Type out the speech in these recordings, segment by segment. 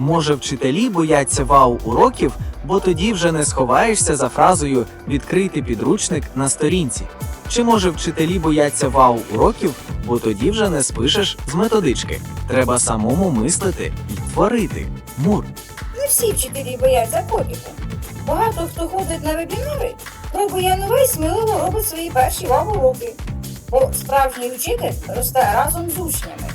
Може, вчителі бояться вау уроків, бо тоді вже не сховаєшся за фразою відкрити підручник на сторінці. Чи може вчителі бояться вау уроків, бо тоді вже не спишеш з методички. Треба самому мислити і творити. Мур. Не всі вчителі бояться кодіку. Багато хто ходить на вебінари, пробує нове і сміливо робить свої перші вау-уроки. Бо справжній учитель росте разом з учнями.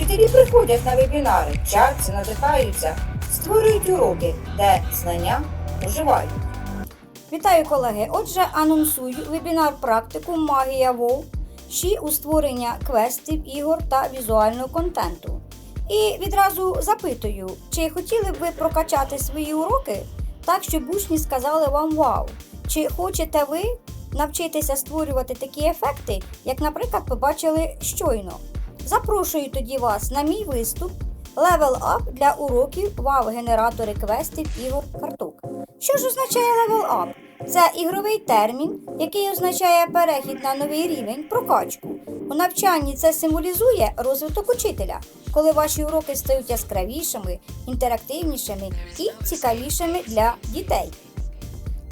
Вчителі приходять на вебінари, вчаться, надихаються, створюють уроки, де знання оживають. Вітаю, колеги! Отже, анонсую вебінар практику Магія Вов ще у створення квестів, ігор та візуального контенту. І відразу запитую, чи хотіли б ви прокачати свої уроки так, щоб учні сказали вам вау? Чи хочете ви навчитися створювати такі ефекти, як, наприклад, побачили щойно? Запрошую тоді вас на мій виступ Level Up для уроків вау-генератори квестів ігор карток. Що ж означає Level Up? Це ігровий термін, який означає перехід на новий рівень, прокачку. У навчанні це символізує розвиток учителя, коли ваші уроки стають яскравішими, інтерактивнішими і цікавішими для дітей.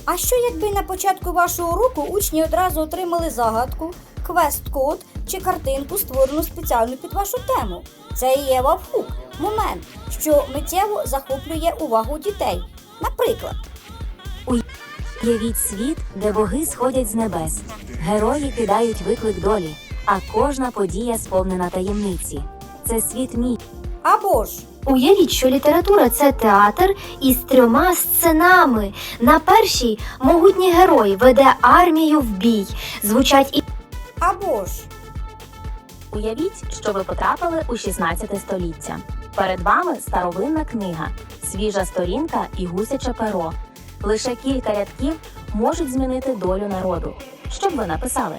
А що якби на початку вашого уроку учні одразу отримали загадку, квест-код чи картинку, створену спеціально під вашу тему? Це є вавхук, момент, що миттєво захоплює увагу дітей. Наприклад, Уявіть світ, де боги сходять з небес, герої кидають виклик долі, а кожна подія сповнена таємниці. Це світ мій. або ж Уявіть, що література це театр із трьома сценами. На першій могутній герой веде армію в бій. Звучать і або ж. Уявіть, що ви потрапили у 16 століття. Перед вами старовинна книга, свіжа сторінка і гусяче перо. Лише кілька рядків можуть змінити долю народу. Що б ви написали?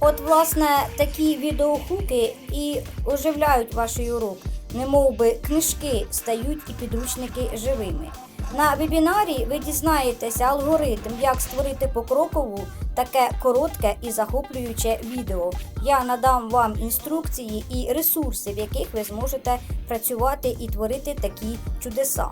От, власне, такі відеохуки і оживляють ваш урок, немов би книжки стають і підручники живими. На вебінарі ви дізнаєтеся алгоритм, як створити покрокову таке коротке і захоплююче відео. Я надам вам інструкції і ресурси, в яких ви зможете працювати і творити такі чудеса.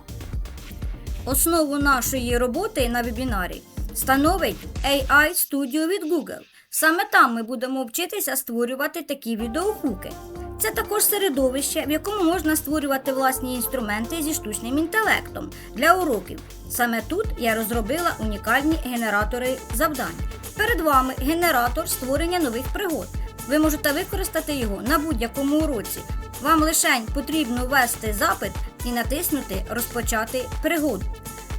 Основу нашої роботи на вебінарі становить AI Studio від Google. Саме там ми будемо вчитися створювати такі відеохуки. Це також середовище, в якому можна створювати власні інструменти зі штучним інтелектом для уроків. Саме тут я розробила унікальні генератори завдань. Перед вами генератор створення нових пригод. Ви можете використати його на будь-якому уроці. Вам лише потрібно ввести запит і натиснути Розпочати пригоду.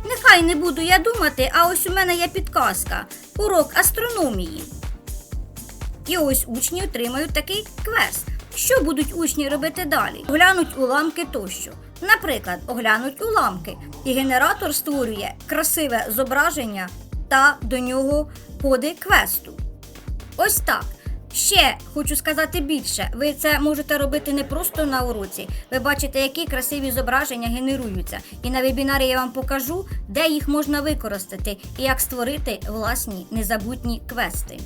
Нехай не буду я думати, а ось у мене є підказка: урок астрономії. І ось учні отримають такий квест. Що будуть учні робити далі? Оглянуть уламки тощо. Наприклад, оглянуть уламки, і генератор створює красиве зображення та до нього коди квесту. Ось так. Ще хочу сказати більше. Ви це можете робити не просто на уроці. Ви бачите, які красиві зображення генеруються. І на вебінарі я вам покажу, де їх можна використати і як створити власні незабутні квести.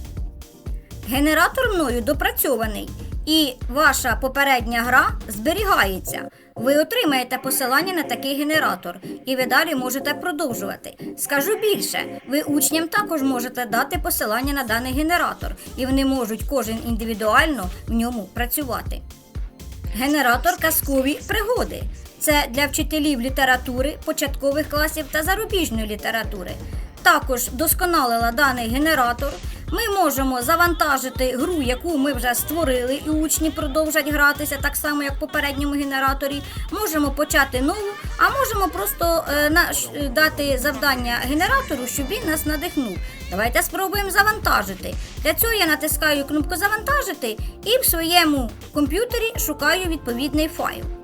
Генератор мною допрацьований, і ваша попередня гра зберігається. Ви отримаєте посилання на такий генератор, і ви далі можете продовжувати. Скажу більше, ви учням також можете дати посилання на даний генератор, і вони можуть кожен індивідуально в ньому працювати. Генератор казкові пригоди. Це для вчителів літератури, початкових класів та зарубіжної літератури. Також досконалила даний генератор. Ми можемо завантажити гру, яку ми вже створили, і учні продовжать гратися так само, як в попередньому генераторі. Можемо почати нову, а можемо просто е, наш, е, дати завдання генератору, щоб він нас надихнув. Давайте спробуємо завантажити. Для цього я натискаю кнопку Завантажити і в своєму комп'ютері шукаю відповідний файл.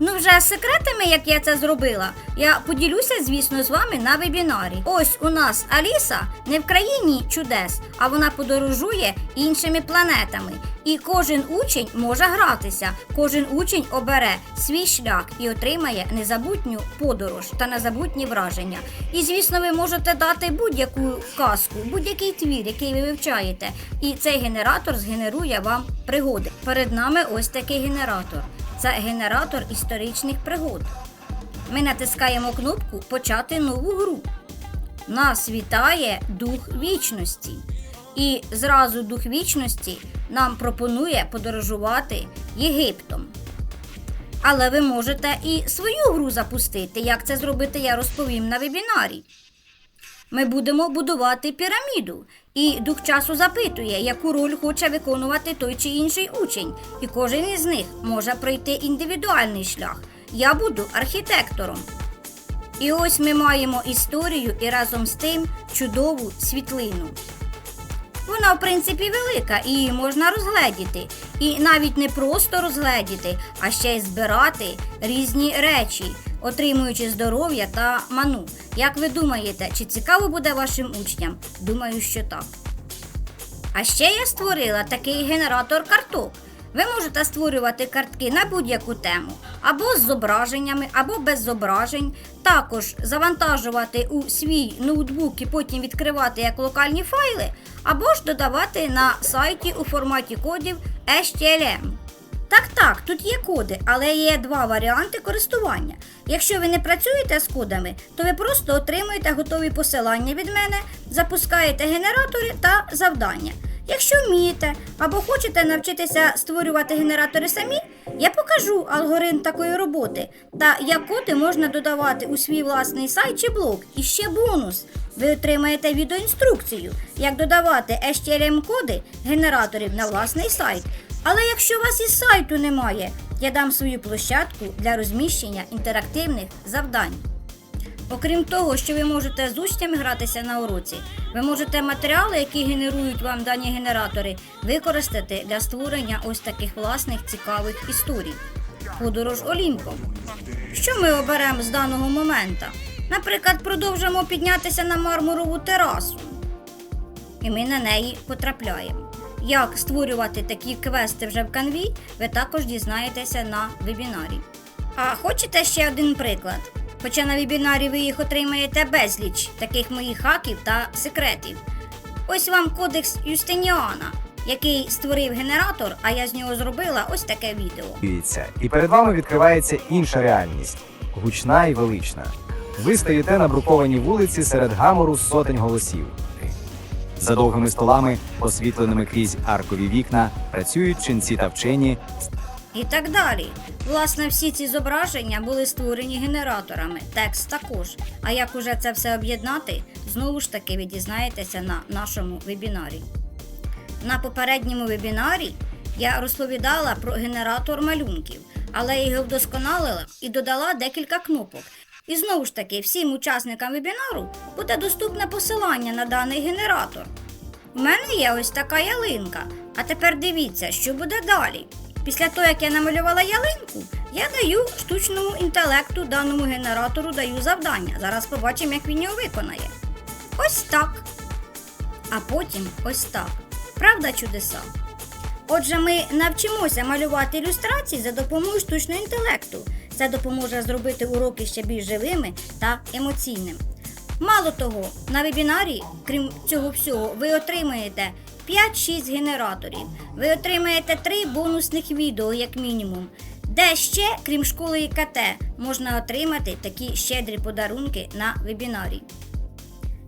Ну, вже секретами, як я це зробила, я поділюся, звісно, з вами на вебінарі. Ось у нас Аліса не в країні чудес, а вона подорожує іншими планетами. І кожен учень може гратися, кожен учень обере свій шлях і отримає незабутню подорож та незабутні враження. І, звісно, ви можете дати будь-яку казку, будь-який твір, який ви вивчаєте. І цей генератор згенерує вам пригоди. Перед нами ось такий генератор. Це генератор історичних пригод. Ми натискаємо кнопку Почати нову гру. Нас вітає дух вічності. І зразу дух вічності нам пропонує подорожувати Єгиптом. Але ви можете і свою гру запустити. Як це зробити, я розповім на вебінарі. Ми будемо будувати піраміду, і дух часу запитує, яку роль хоче виконувати той чи інший учень, і кожен із них може пройти індивідуальний шлях. Я буду архітектором. І ось ми маємо історію і разом з тим чудову світлину. Вона, в принципі, велика і її можна розгледіти. І навіть не просто розгледіти, а ще й збирати різні речі, отримуючи здоров'я та ману. Як ви думаєте, чи цікаво буде вашим учням? Думаю, що так. А ще я створила такий генератор карток. Ви можете створювати картки на будь-яку тему, або з зображеннями, або без зображень. Також завантажувати у свій ноутбук і потім відкривати як локальні файли, або ж додавати на сайті у форматі кодів HTML. Так, так, тут є коди, але є два варіанти користування. Якщо ви не працюєте з кодами, то ви просто отримуєте готові посилання від мене, запускаєте генератори та завдання. Якщо вмієте або хочете навчитися створювати генератори самі, я покажу алгоритм такої роботи та як коди можна додавати у свій власний сайт чи блог. І ще бонус. Ви отримаєте відеоінструкцію, як додавати HTML-коди генераторів на власний сайт. Але якщо у вас і сайту немає, я дам свою площадку для розміщення інтерактивних завдань. Окрім того, що ви можете з учнями гратися на уроці, ви можете матеріали, які генерують вам дані генератори, використати для створення ось таких власних цікавих історій. Подорож Олімпом. Що ми оберемо з даного момента? Наприклад, продовжимо піднятися на мармурову терасу. І ми на неї потрапляємо. Як створювати такі квести вже в канві, ви також дізнаєтеся на вебінарі. А хочете ще один приклад? Хоча на вебінарі ви їх отримаєте безліч таких моїх хаків та секретів. Ось вам кодекс Юстиніана, який створив генератор, а я з нього зробила ось таке відео. Дивіться, і перед вами відкривається інша реальність гучна і велична. Ви стоїте на брукованій вулиці серед гамору сотень голосів. За довгими столами, освітленими крізь аркові вікна, працюють ченці та вчені, І так далі. Власне, всі ці зображення були створені генераторами, текст також. А як уже це все об'єднати, знову ж таки ви дізнаєтеся на нашому вебінарі. На попередньому вебінарі я розповідала про генератор малюнків, але його вдосконалила і додала декілька кнопок. І знову ж таки, всім учасникам вебінару буде доступне посилання на даний генератор. У мене є ось така ялинка. А тепер дивіться, що буде далі. Після того, як я намалювала ялинку, я даю штучному інтелекту даному генератору даю завдання. Зараз побачимо, як він його виконає. Ось так. А потім ось так. Правда, чудеса? Отже, ми навчимося малювати ілюстрації за допомогою штучного інтелекту. Це допоможе зробити уроки ще більш живими та емоційними. Мало того, на вебінарі, крім цього всього, ви отримаєте 5-6 генераторів. Ви отримаєте 3 бонусних відео, як мінімум. Де ще, крім школи ІКТ, можна отримати такі щедрі подарунки на вебінарі.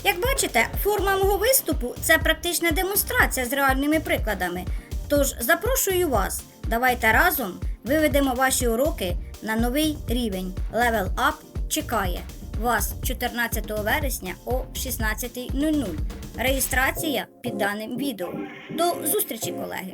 Як бачите, форма мого виступу це практична демонстрація з реальними прикладами. Тож запрошую вас, давайте разом виведемо ваші уроки на новий рівень. Level Up чекає вас 14 вересня о 16.00. Реєстрація під даним відео. До зустрічі, колеги!